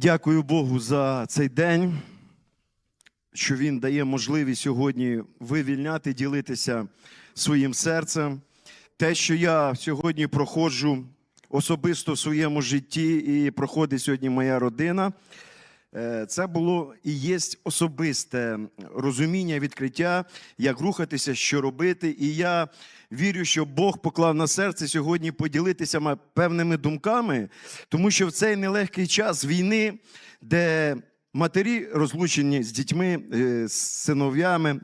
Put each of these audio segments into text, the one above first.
Дякую Богу за цей день, що Він дає можливість сьогодні вивільняти, ділитися своїм серцем. Те, що я сьогодні проходжу особисто в своєму житті, і проходить сьогодні моя родина. Е, Це було і є особисте розуміння, відкриття, як рухатися, що робити. І я вірю, що Бог поклав на серце сьогодні поділитися певними думками, тому що в цей нелегкий час війни, де матері розлучені з дітьми, е, з синов'ями,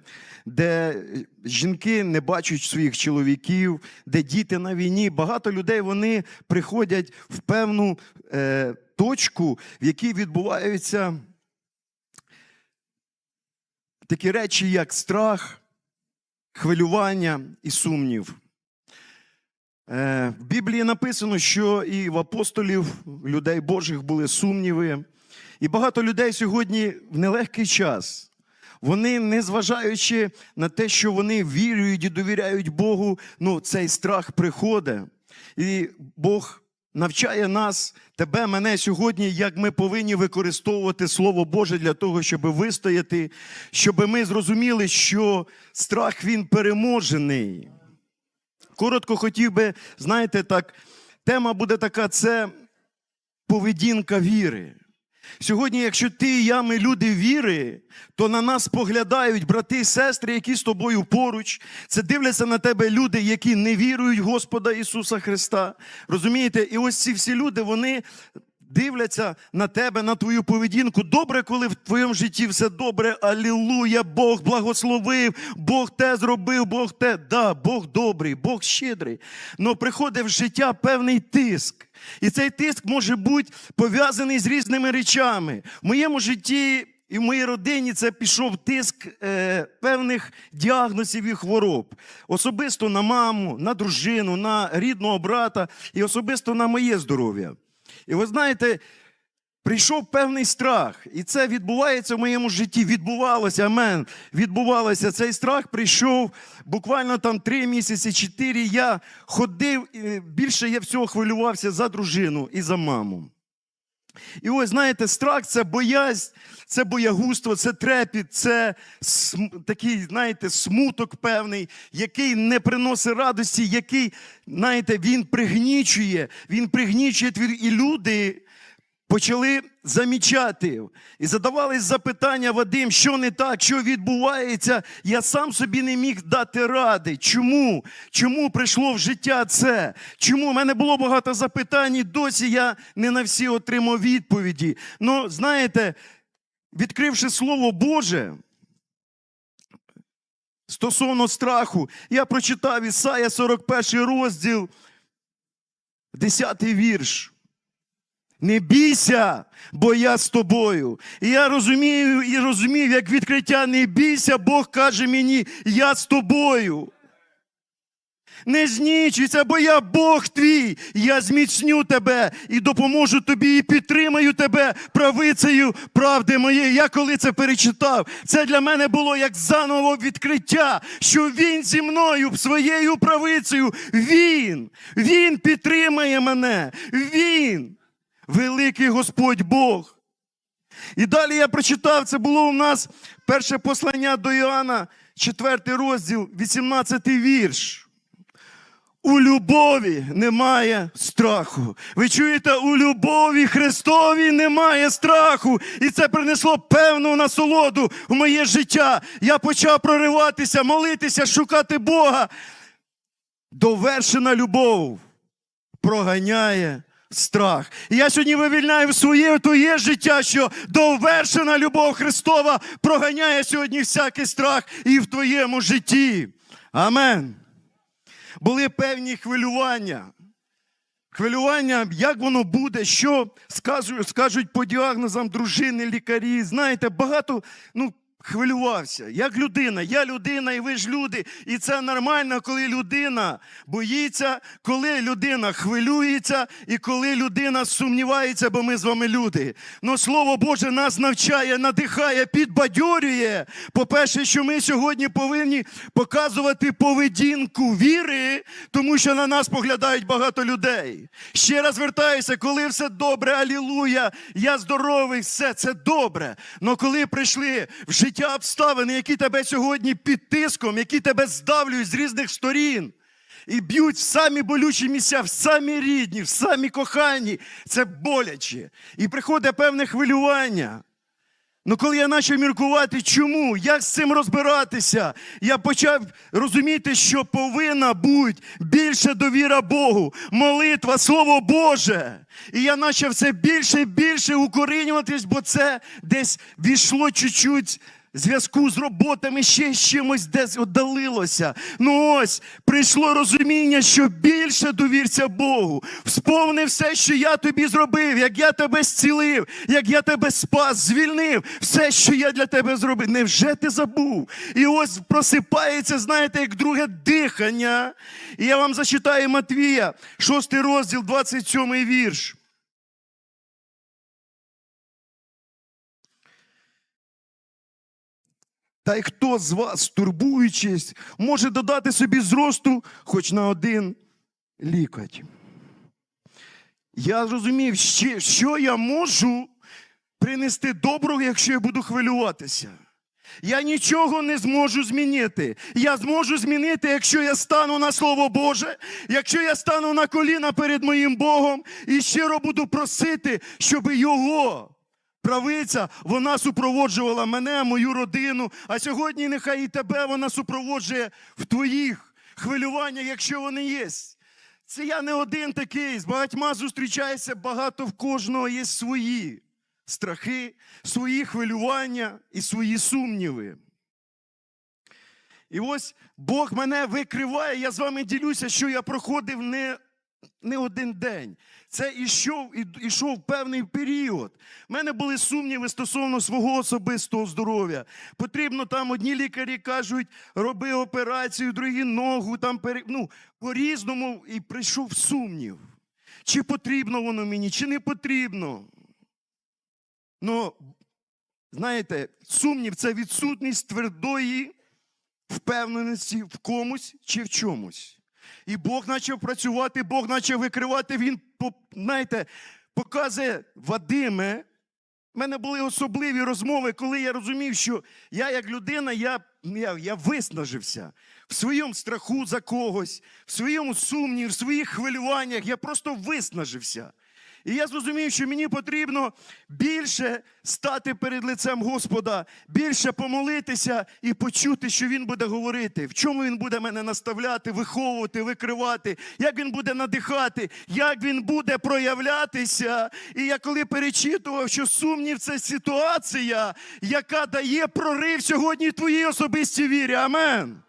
де жінки не бачать своїх чоловіків, де діти на війні, багато людей вони приходять в певну е, точку, в якій відбуваються такі речі, як страх, хвилювання і сумнів. Е, В Біблії написано, що і в апостолів, людей Божих були сумніви. І багато людей сьогодні в нелегкий час. Вони, незважаючи на те, що вони вірують і довіряють Богу, ну, цей страх приходить. І Бог навчає нас, тебе, мене сьогодні, як ми повинні використовувати Слово Боже для того, щоб вистояти, щоб ми зрозуміли, що страх він переможений. Коротко хотів би, знаєте, так, тема буде така: це поведінка віри. Сьогодні, якщо ти і я, ми люди віри, то на нас поглядають брати і сестри, які з тобою поруч. Це дивляться на тебе люди, які не вірують в Господа Ісуса Христа. Розумієте? І ось ці всі люди, вони дивляться на тебе, на твою поведінку. Добре, коли в твоєму житті все добре. Алілуя, Бог благословив, Бог те зробив, Бог те. Да, Бог добрий, Бог щедрий. Но приходить в життя певний тиск. І цей тиск може бути пов'язаний з різними речами. В моєму житті і в моїй родині це пішов тиск е, певних діагнозів і хвороб. Особисто на маму, на дружину, на рідного брата і особисто на моє здоров'я. І ви знаєте, прийшов певний страх, і це відбувається в моєму житті. Відбувалося, амен. Відбувалося. Цей страх прийшов буквально там три місяці, чотири. Я ходив, більше я всього хвилювався за дружину і за маму. І ось, знаєте, страх це боязнь, це боягузтво, це трепіт, це см- такий, знаєте, смуток певний, який не приносить радості, який, знаєте, він пригнічує, він пригнічує. І люди почали замічати і задавались запитання Вадим, що не так, що відбувається. Я сам собі не міг дати ради. Чому? Чому прийшло в життя це? Чому? У мене було багато запитань, і досі я не на всі отримав відповіді. Ну, знаєте, відкривши Слово Боже. Стосовно страху, я прочитав Ісая 41 розділ, 10 вірш. Не бійся, бо я з тобою. І я розумію і розумів, як відкриття не бійся, Бог каже мені, я з тобою. Не знічуйся, бо я Бог твій, я зміцню тебе і допоможу тобі, і підтримаю тебе правицею правди моєї. Я коли це перечитав, це для мене було як заново відкриття, що він зі мною своєю правицею. Він, він підтримає мене. Він, великий Господь Бог. І далі я прочитав, це було у нас перше послання до Іоанна, 4 розділ, 18 вірш. У любові немає страху. Ви чуєте, у любові Христові немає страху. І це принесло певну насолоду в моє життя. Я почав прориватися, молитися, шукати Бога. Довершена любов проганяє страх. І я сьогодні вивільняю своє твоє життя, що довершена любов Христова проганяє сьогодні всякий страх і в твоєму житті. Амен були певні хвилювання. Хвилювання, як воно буде, що скажуть, скажуть по діагнозам дружини, лікарі. Знаєте, багато, ну, хвилювався, як людина. Я людина, і ви ж люди. І це нормально, коли людина боїться, коли людина хвилюється, і коли людина сумнівається, бо ми з вами люди. Но Слово Боже нас навчає, надихає, підбадьорює. По-перше, що ми сьогодні повинні показувати поведінку віри, тому що на нас поглядають багато людей. Ще раз звертаюся, коли все добре, алілуя, я здоровий, все це добре. Но коли прийшли в життя обставини, які тебе сьогодні під тиском, які тебе здавлюють з різних сторін. І б'ють в самі болючі місця, в самі рідні, в самі кохані. Це боляче. І приходить певне хвилювання. Ну, коли я почав міркувати, чому, як з цим розбиратися, я почав розуміти, що повинна бути більше довіра Богу, молитва, Слово Боже. І я почав все більше і більше укорінюватись, бо це десь війшло чуть-чуть зв'язку з роботами ще з чимось десь віддалилося. Ну ось прийшло розуміння, що більше довірся Богу. Всповни все, що я тобі зробив, як я тебе зцілив, як я тебе спас, звільнив, все, що я для тебе зробив. Невже ти забув? І ось просипається, знаєте, як друге дихання. І я вам зачитаю Матвія, 6 розділ, 27 вірш. Та й хто з вас, турбуючись, може додати собі зросту хоч на один лікоть. Я зрозумів, що я можу принести доброго, якщо я буду хвилюватися. Я нічого не зможу змінити. Я зможу змінити, якщо я стану на Слово Боже, якщо я стану на коліна перед моїм Богом і щиро буду просити, щоб Його правиця вона супроводжувала мене, мою родину. А сьогодні нехай і тебе вона супроводжує в твоїх хвилюваннях, якщо вони є. Це я не один такий. З багатьма зустрічаюся, багато в кожного є свої страхи, свої хвилювання і свої сумніви. І ось Бог мене викриває, я з вами ділюся, що я проходив не, не один день. Це ішов, ішов певний період. У мене були сумніви стосовно свого особистого здоров'я. Потрібно там одні лікарі кажуть, роби операцію, другі ногу, там пере... ну, по-різному і прийшов сумнів. Чи потрібно воно мені, чи не потрібно. Ну, знаєте, сумнів це відсутність твердої впевненості в комусь чи в чомусь. І Бог почав працювати, Бог почав викривати. Він, знаєте, показує Вадиме. У мене були особливі розмови, коли я розумів, що я, як людина, я, я, я виснажився в своєму страху за когось, в своєму сумніві, в своїх хвилюваннях. Я просто виснажився. І я зрозумів, що мені потрібно більше стати перед лицем Господа, більше помолитися і почути, що Він буде говорити, в чому Він буде мене наставляти, виховувати, викривати, як Він буде надихати, як Він буде проявлятися. І я коли перечитував, що сумнів це ситуація, яка дає прорив сьогодні твоїй особистій вірі. Амен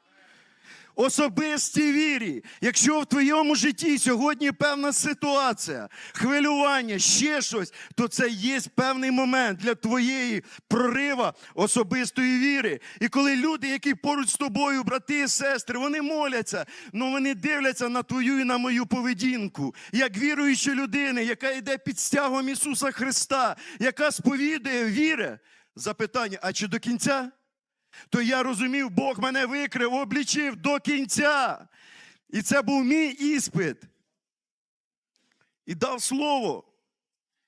особистій вірі. Якщо в твоєму житті сьогодні певна ситуація, хвилювання, ще щось, то це є певний момент для твоєї прорива особистої віри. І коли люди, які поруч з тобою, брати і сестри, вони моляться, але вони дивляться на твою і на мою поведінку, як віруючі людини, яка йде під стягом Ісуса Христа, яка сповідує віри. Запитання: а чи до кінця? То я розумів, Бог мене викрив, облічив до кінця. І це був мій іспит. І дав слово.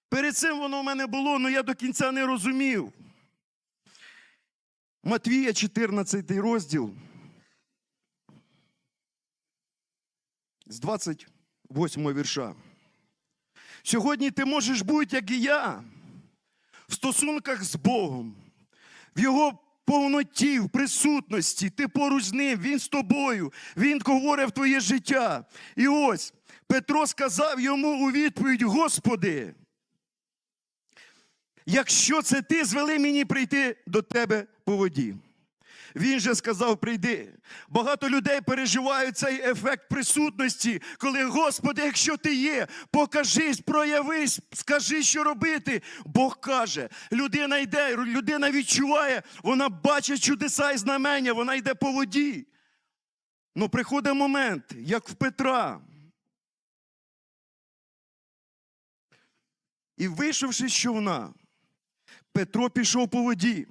Перед цим воно в мене було, але я до кінця не розумів. Матвія, 14 розділ. З 28 вірша. Сьогодні ти можеш бути, як і я, в стосунках з Богом, в Його повноті, в присутності, ти поруч з ним, він з тобою, він говорив твоє життя. І ось Петро сказав йому у відповідь: Господи, якщо це ти звели мені прийти до тебе по воді. Він же сказав: прийди. Багато людей переживають цей ефект присутності, коли, Господи, якщо ти є, покажись, проявись, скажи, що робити. Бог каже, людина йде, людина відчуває, вона бачить чудеса і знамення, вона йде по воді. Ну, приходить момент, як в Петра. І вийшовши з човна, Петро пішов по воді.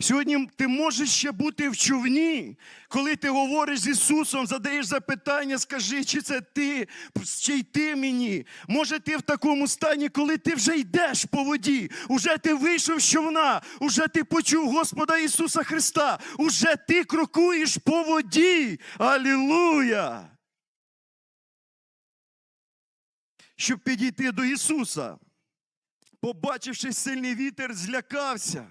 Сьогодні ти можеш ще бути в човні, коли ти говориш з Ісусом, задаєш запитання, скажи, чи це ти, чи й ти мені. Може, ти в такому стані, коли ти вже йдеш по воді, уже ти вийшов з човна, уже ти почув Господа Ісуса Христа, уже ти крокуєш по воді. Алілуя! Щоб підійти до Ісуса побачивши сильний вітер, злякався.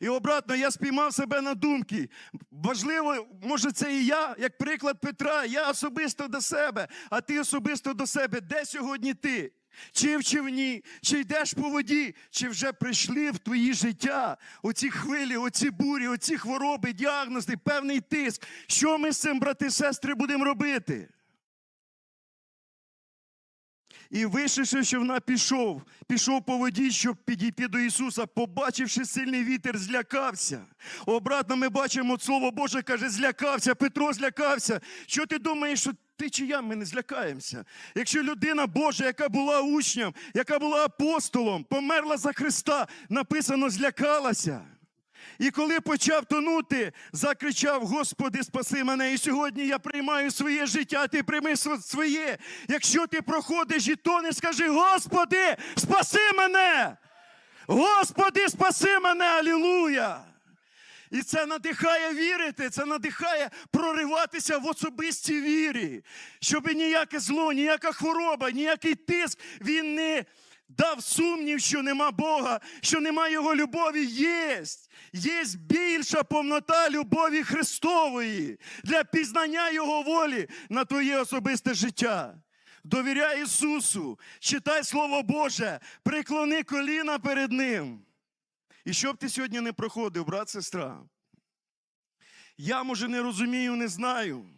І обратно я спіймав себе на думки. Важливо, може, це і я, як приклад Петра, я особисто до себе, а ти особисто до себе. Де сьогодні ти? Чи в човні, чи йдеш по воді, чи вже прийшли в твої життя оці хвилі, оці бурі, оці хвороби, діагнози, певний тиск. Що ми з цим, брати і сестри, будемо робити? І вийшовши, що вона пішов, пішов по воді, щоб підійти до Ісуса, побачивши сильний вітер, злякався. Обратно ми бачимо, Слово Боже каже, злякався, Петро злякався. Що ти думаєш, що ти чи я, ми не злякаємося? Якщо людина Божа, яка була учнем, яка була апостолом, померла за Христа, написано, злякалася. І коли почав тонути, закричав: Господи, спаси мене. І сьогодні я приймаю своє життя, ти прийми св- своє. Якщо ти проходиш і тонеш, скажи: Господи, спаси мене! Господи, спаси мене! Алілуя! І це надихає вірити, це надихає прориватися в особистій вірі, щоб ніяке зло, ніяка хвороба, ніякий тиск він не дав сумнів, що нема Бога, що нема Його любові. Єсть. Є більша повнота любові Христової для пізнання Його волі на твоє особисте життя. Довіряй Ісусу, читай Слово Боже, приклони коліна перед Ним. І що б ти сьогодні не проходив, брат, сестра? Я, може, не розумію, не знаю.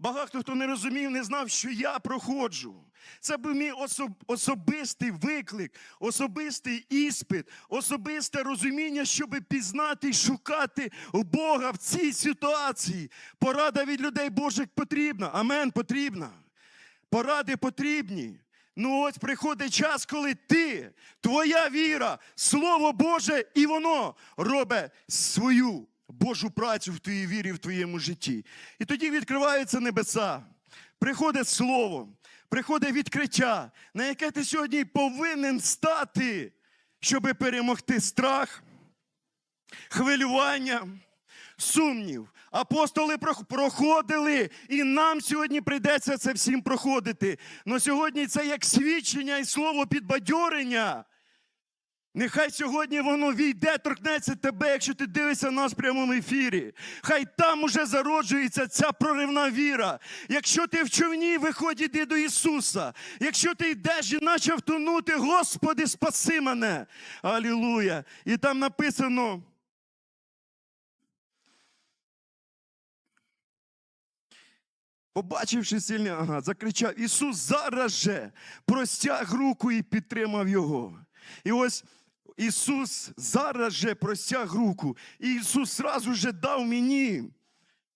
Багато хто не розумів, не знав, що я проходжу. Це був мій особ- особистий виклик, особистий іспит, особисте розуміння, щоб пізнати і шукати Бога в цій ситуації. Порада від людей Божих потрібна. Амен, потрібна. Поради потрібні. Ну ось приходить час, коли ти, твоя віра, Слово Боже, і воно робить свою Божу працю в твоїй вірі, в твоєму житті. І тоді відкриваються небеса, приходить Слово, приходить відкриття, на яке ти сьогодні повинен стати, щоб перемогти страх, хвилювання, сумнів. Апостоли проходили, і нам сьогодні прийдеться це всім проходити. Но сьогодні це як свідчення і слово підбадьорення. Нехай сьогодні воно війде, торкнеться тебе, якщо ти дивишся нас в прямому ефірі. Хай там уже зароджується ця проривна віра. Якщо ти в човні, виходь іди до Ісуса. Якщо ти йдеш і почав тонути, Господи, спаси мене. Алілуя. І там написано. Побачивши сильний, ага, закричав: Ісус зараз же простяг руку і підтримав його. І ось Ісус зараз же простяг руку. І Ісус зразу же дав мені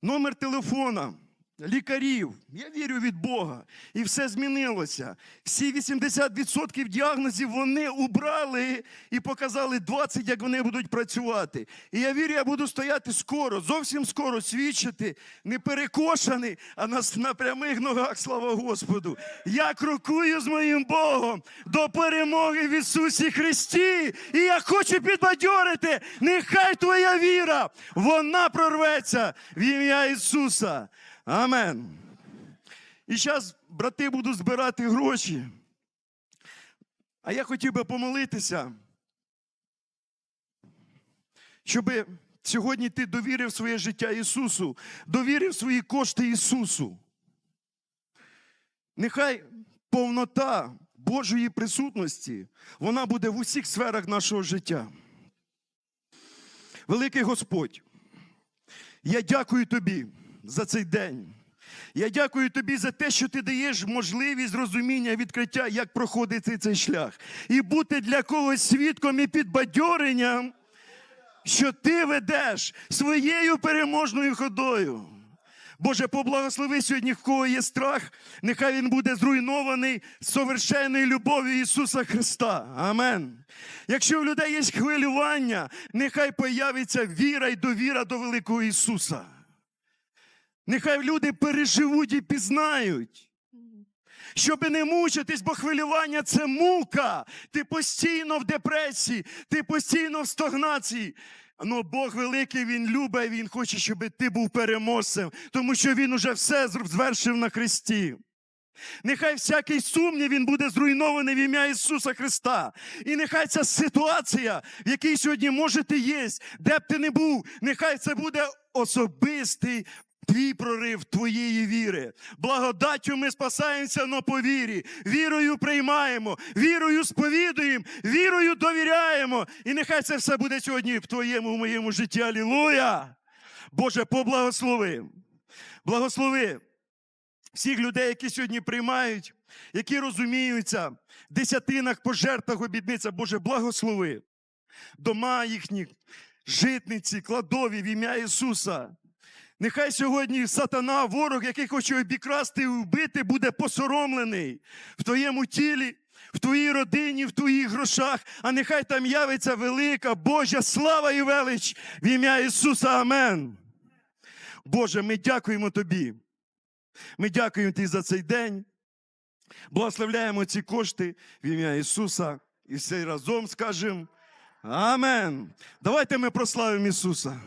номер телефона. Лікарів, я вірю від Бога, і все змінилося. Всі 80% діагнозів вони убрали і показали 20, як вони будуть працювати. І я вірю, я буду стояти скоро, зовсім скоро свідчити, не перекошений, а на, на прямих ногах, слава Господу. Я крокую з моїм Богом до перемоги в Ісусі Христі. І я хочу підбадьорити, нехай твоя віра, вона прорветься в ім'я Ісуса. Амен. І зараз, брати, буду збирати гроші. А я хотів би помолитися, щоб сьогодні ти довірив своє життя Ісусу, довірив свої кошти Ісусу. Нехай повнота Божої присутності, вона буде в усіх сферах нашого життя. Великий Господь. Я дякую тобі за цей день. Я дякую тобі за те, що ти даєш можливість розуміння, відкриття, як проходити цей шлях. І бути для когось свідком і підбадьоренням, що ти ведеш своєю переможною ходою. Боже, поблагослови сьогодні, в кого є страх, нехай він буде зруйнований совершенною любов'ю Ісуса Христа. Амен. Якщо в людей є хвилювання, нехай появиться віра і довіра до великого Ісуса. Нехай люди переживуть і пізнають. Щоби не мучитись, бо хвилювання це мука. Ти постійно в депресії, ти постійно в стагнації. Ну, Бог великий, Він любить, Він хоче, щоб ти був переможцем, тому що Він уже все звершив на Христі. Нехай всякий сумнів він буде зруйнований в ім'я Ісуса Христа. І нехай ця ситуація, в якій сьогодні може ти є, де б ти не був, нехай це буде особистий твій прорив твоєї віри. Благодаттю ми спасаємося но по вірі. Вірою приймаємо, вірою сповідуємо, вірою довіряємо. І нехай це все буде сьогодні в твоєму, в моєму житті. Алілуя! Боже, поблагослови. Благослови всіх людей, які сьогодні приймають, які розуміються, в десятинах, пожертвах обідниця, Боже, благослови. Дома їхні, житниці, кладові в ім'я Ісуса. Нехай сьогодні сатана, ворог, який хоче обікрасти і вбити, буде посоромлений в твоєму тілі, в твоїй родині, в твоїх грошах, а нехай там явиться велика Божа слава і велич в ім'я Ісуса. Амен. Боже, ми дякуємо Тобі. Ми дякуємо Тобі за цей день. Благословляємо ці кошти в ім'я Ісуса. І всі разом скажемо Амен. Давайте ми прославимо Ісуса.